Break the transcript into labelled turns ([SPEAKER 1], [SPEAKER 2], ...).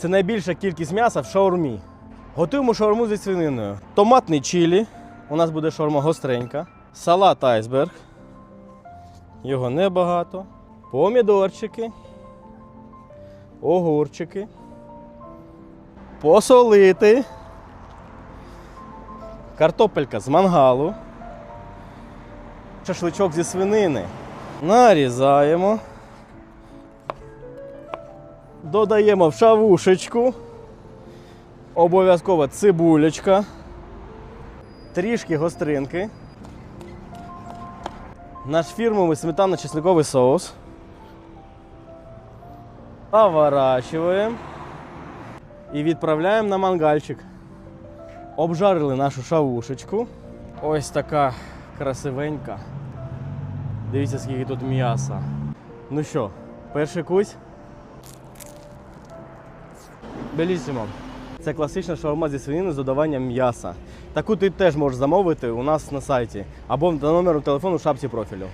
[SPEAKER 1] Це найбільша кількість м'яса в шаурмі. Готуємо шаурму зі свининою. Томатний чилі. У нас буде шаурма гостренька. Салат айсберг. Його небагато. Помідорчики. Огурчики. Посолити. Картопелька з мангалу. Шашличок зі свинини. Нарізаємо. Додаємо в шавушечку. Обов'язково цибулечка. Трішки гостринки. Наш фірмовий сметанно-чесниковий соус. Поворачуємо. І відправляємо на мангальчик. Обжарили нашу шавушечку. Ось така красивенька. Дивіться, скільки тут м'яса. Ну що, перший кусь. Белісімо. Це класична шаурма зі свинини з додаванням м'яса. Таку ти теж можеш замовити у нас на сайті або за номером телефону в шапці профілю.